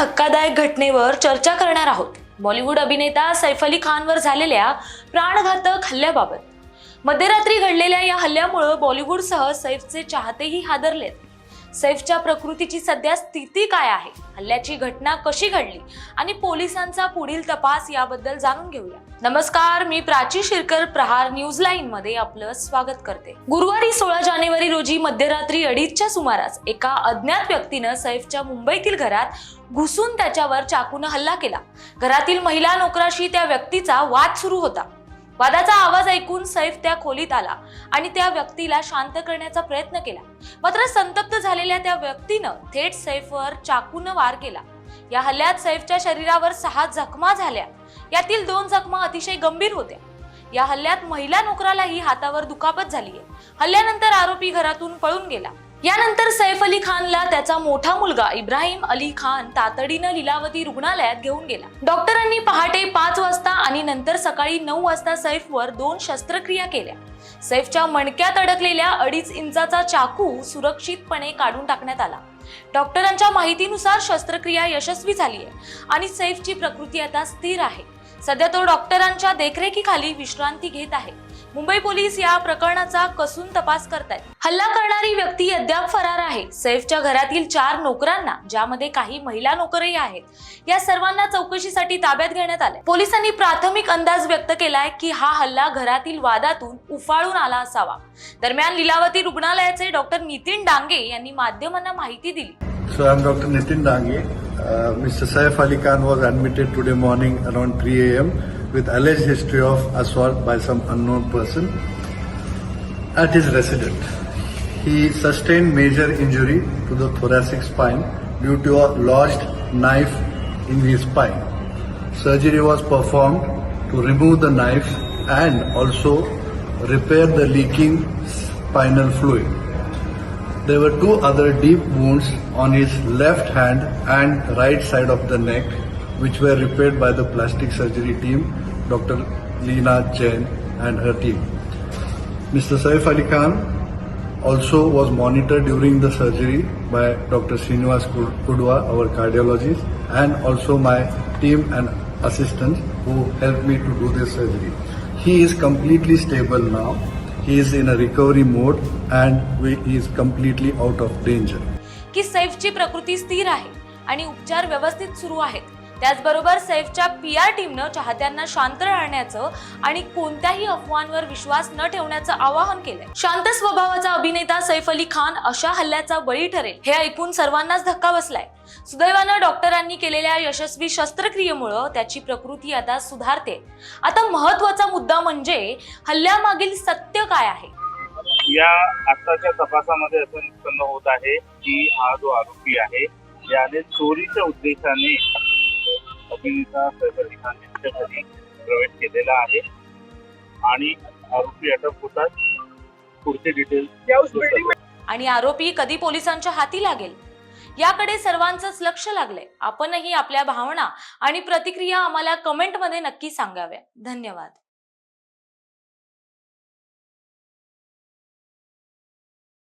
धक्कादायक घटनेवर चर्चा करणार आहोत. बॉलिवूड अभिनेता सैफ अली खानवर झालेल्या प्राणघातक हल्ल्याबाबत. मध्यरात्री घडलेल्या या हल्ल्यामुळं बॉलिवूडसह सैफचे चाहतेही हादरलेत. सैफच्या प्रकृतीची सध्या स्थिती काय आहे? हल्ल्याची घटना कशी घडली? आणि पोलिसांचा पुढील तपास याबद्दल जाणून घेऊया. नमस्कार मी प्राची शिरकर प्रहार न्यूज लाईन मध्ये आपलं स्वागत करते. गुरुवारी सोळा जानेवारी रोजी मध्यरात्री अडीचच्या सुमारास एका अज्ञात व्यक्तीनं सैफच्या मुंबईतील घरात घुसून त्याच्यावर चाकून हल्ला केला. घरातील महिला नोकराशी त्या व्यक्तीचा वाद सुरू होता. वादाचा आवाज ऐकून सैफ त्या खोलीत आला आणि त्या व्यक्तीला शांत करण्याचा प्रयत्न केला. मात्र संतप्त झालेल्या त्या व्यक्तीनं थेट सैफवर चाकून वार केला. या हल्ल्यात सैफच्या शरीरावर सहा जखमा झाल्या. यातील दोन जखमा अतिशय गंभीर होत्या. या हल्ल्यात महिला नोकरालाही हातावर दुखापत झाली आहे हल्ल्यानंतर आरोपी घरातून पळून गेला. यानंतर सैफ अली खानला त्याचा मोठा मुलगा इब्राहिम अली खान तातडीनं लिलावती रुग्णालयात घेऊन गेला. डॉक्टरांनी पहाटे पाच वाजता आणि नंतर सकाळी नऊ वाजता सैफवर दोन शस्त्रक्रिया केल्या. सैफच्या मणक्यात अडकलेल्या अडीच इंचाचा चाकू सुरक्षितपणे काढून टाकण्यात आला. डॉक्टरांच्या माहितीनुसार शस्त्रक्रिया यशस्वी झाली आहे आणि सैफची प्रकृती आता स्थिर आहे. सध्या तो डॉक्टरांच्या देखरेखीखाली विश्रांती घेत आहे. मुंबई पोलीस या प्रकरणाचा कसून तपास करतायत. हल्ला करणारी व्यक्ती अद्याप फरार आहे. सैफच्या घरातील चार नोकरांना ज्यामध्ये काही महिला नोकरही आहेत या सर्वांना चौकशीसाठी ताब्यात घेण्यात आले पोलिसांनी प्राथमिक अंदाज व्यक्त केलाय की हा हल्ला घरातील वादातून उफाळून आला असावा. दरम्यान लिलावती रुग्णालयाचे डॉक्टर नितीन डांगे यांनी माध्यमांना माहिती दिली. स्वयं doctor Nitin Dange. Mister Saif Ali Khan was admitted today morning around three A M with alleged history of assault by some unknown person at his residence. He sustained major injury to the thoracic spine due to a lodged knife in his spine. Surgery was performed to remove the knife and also repair the leaking spinal fluid. There were two other deep wounds on his left hand and right side of the neck, which were repaired by the plastic surgery team, Dr. Leena Jain and her team. Mr. Saif Ali Khan also was monitored during the surgery by Dr. Srinivas Kudwa, our cardiologist, and also my team and assistants who helped me to do this surgery. He is completely stable now. He is in a recovery mode and we, he is completely out of danger. की सैफची प्रकृती स्थिर आहे आणि उपचार व्यवस्थित सुरू आहेत त्याचबरोबर सैफच्या पी आर टीमनं चाहत्यांना शांत राहण्याचं आणि कोणत्याही अफवांवर विश्वास न ठेवण्याचं आवाहन केलंय. शांत स्वभावाचा अभिनेता सैफ अली खान अशा हल्ल्याचा बळी ठरेल हे ऐकून सर्वांनाच धक्का बसलाय. सुदैवानं डॉक्टरांनी केलेल्या यशस्वी शस्त्रक्रियेमुळं त्याची प्रकृती आता सुधारते. आता महत्त्वाचा मुद्दा म्हणजे हल्ल्यामागील सत्य काय आहे? या आताच्या तपासामध्ये असं निष्पन्न होत आहे की हा जो आरोपी आहे याने चोरीच्या उद्देशाने अभिनेता सैफ खान यांच्या घरी प्रवेश केलेला आहे. आणि आरोपी अटक होतात पुढचे डिटेल्स आणि आरोपी कधी पोलिसांच्या हाती लागेल? याकडे सर्वांचंच लक्ष लागलंय. आपणही आपल्या भावना आणि प्रतिक्रिया आम्हाला कमेंटमध्ये नक्की सांगाव्या. धन्यवाद.